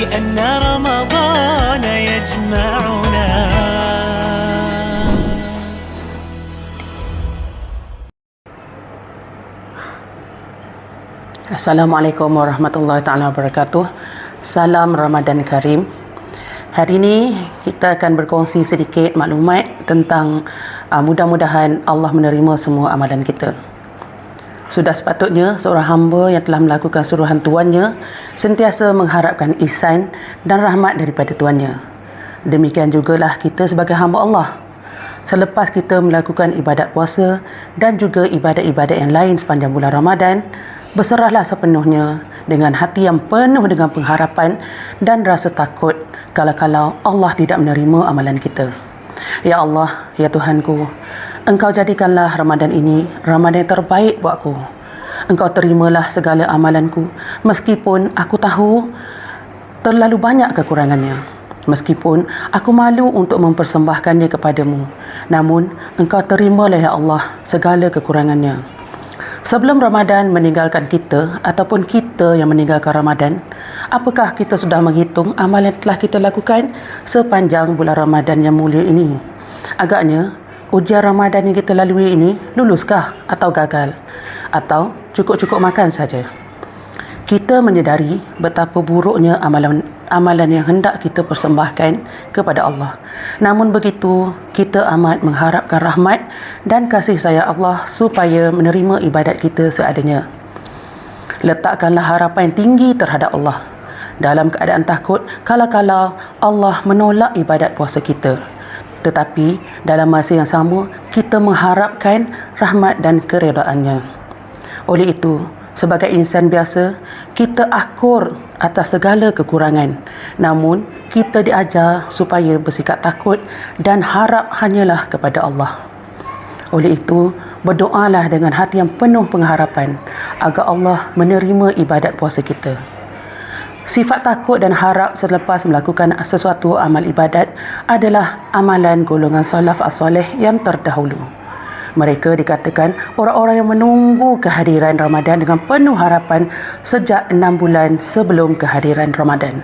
لأن رمضان يجمعنا Assalamualaikum warahmatullahi taala wabarakatuh. Salam Ramadan Karim. Hari ini kita akan berkongsi sedikit maklumat tentang uh, mudah-mudahan Allah menerima semua amalan kita. Sudah sepatutnya seorang hamba yang telah melakukan suruhan tuannya sentiasa mengharapkan ihsan dan rahmat daripada tuannya. Demikian jugalah kita sebagai hamba Allah. Selepas kita melakukan ibadat puasa dan juga ibadat-ibadat yang lain sepanjang bulan Ramadan, berserahlah sepenuhnya dengan hati yang penuh dengan pengharapan dan rasa takut kalau-kalau Allah tidak menerima amalan kita. Ya Allah, ya Tuhanku, Engkau jadikanlah Ramadan ini Ramadan terbaik buatku. Engkau terimalah segala amalanku meskipun aku tahu terlalu banyak kekurangannya. Meskipun aku malu untuk mempersembahkannya kepadamu. Namun, engkau terimalah ya Allah segala kekurangannya. Sebelum Ramadan meninggalkan kita ataupun kita yang meninggalkan Ramadan, apakah kita sudah menghitung amalan yang telah kita lakukan sepanjang bulan Ramadan yang mulia ini? Agaknya, ujian Ramadan yang kita lalui ini luluskah atau gagal? Atau cukup-cukup makan saja? Kita menyedari betapa buruknya amalan amalan yang hendak kita persembahkan kepada Allah. Namun begitu, kita amat mengharapkan rahmat dan kasih sayang Allah supaya menerima ibadat kita seadanya. Letakkanlah harapan yang tinggi terhadap Allah. Dalam keadaan takut, kala-kala Allah menolak ibadat puasa kita. Tetapi dalam masa yang sama, kita mengharapkan rahmat dan keredaannya. Oleh itu, sebagai insan biasa, kita akur atas segala kekurangan. Namun, kita diajar supaya bersikap takut dan harap hanyalah kepada Allah. Oleh itu, berdoalah dengan hati yang penuh pengharapan agar Allah menerima ibadat puasa kita. Sifat takut dan harap selepas melakukan sesuatu amal ibadat adalah amalan golongan salaf as-soleh yang terdahulu. Mereka dikatakan orang-orang yang menunggu kehadiran Ramadan dengan penuh harapan sejak enam bulan sebelum kehadiran Ramadan.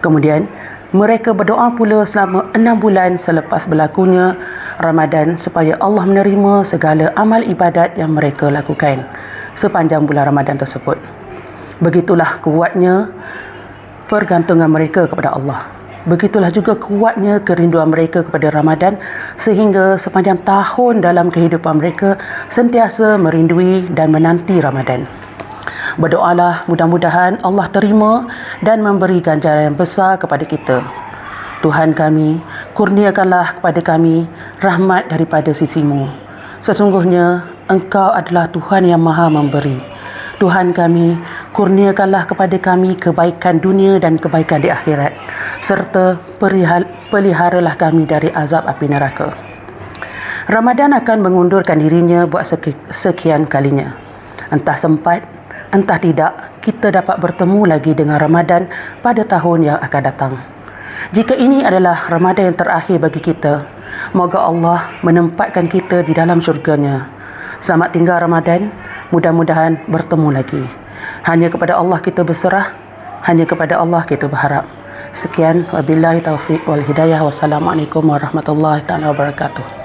Kemudian, mereka berdoa pula selama enam bulan selepas berlakunya Ramadan supaya Allah menerima segala amal ibadat yang mereka lakukan sepanjang bulan Ramadan tersebut. Begitulah kuatnya pergantungan mereka kepada Allah. Begitulah juga kuatnya kerinduan mereka kepada Ramadan sehingga sepanjang tahun dalam kehidupan mereka sentiasa merindui dan menanti Ramadan. Berdoalah mudah-mudahan Allah terima dan memberi ganjaran yang besar kepada kita. Tuhan kami, kurniakanlah kepada kami rahmat daripada sisimu. Sesungguhnya Engkau adalah Tuhan yang maha memberi. Tuhan kami, kurniakanlah kepada kami kebaikan dunia dan kebaikan di akhirat, serta peliharalah kami dari azab api neraka. Ramadan akan mengundurkan dirinya buat sekian kalinya. Entah sempat, entah tidak, kita dapat bertemu lagi dengan Ramadan pada tahun yang akan datang. Jika ini adalah Ramadan yang terakhir bagi kita, moga Allah menempatkan kita di dalam syurganya. Selamat tinggal Ramadan. Mudah-mudahan bertemu lagi. Hanya kepada Allah kita berserah, hanya kepada Allah kita berharap. Sekian wabillahi taufik wal hidayah wassalamualaikum warahmatullahi taala wabarakatuh.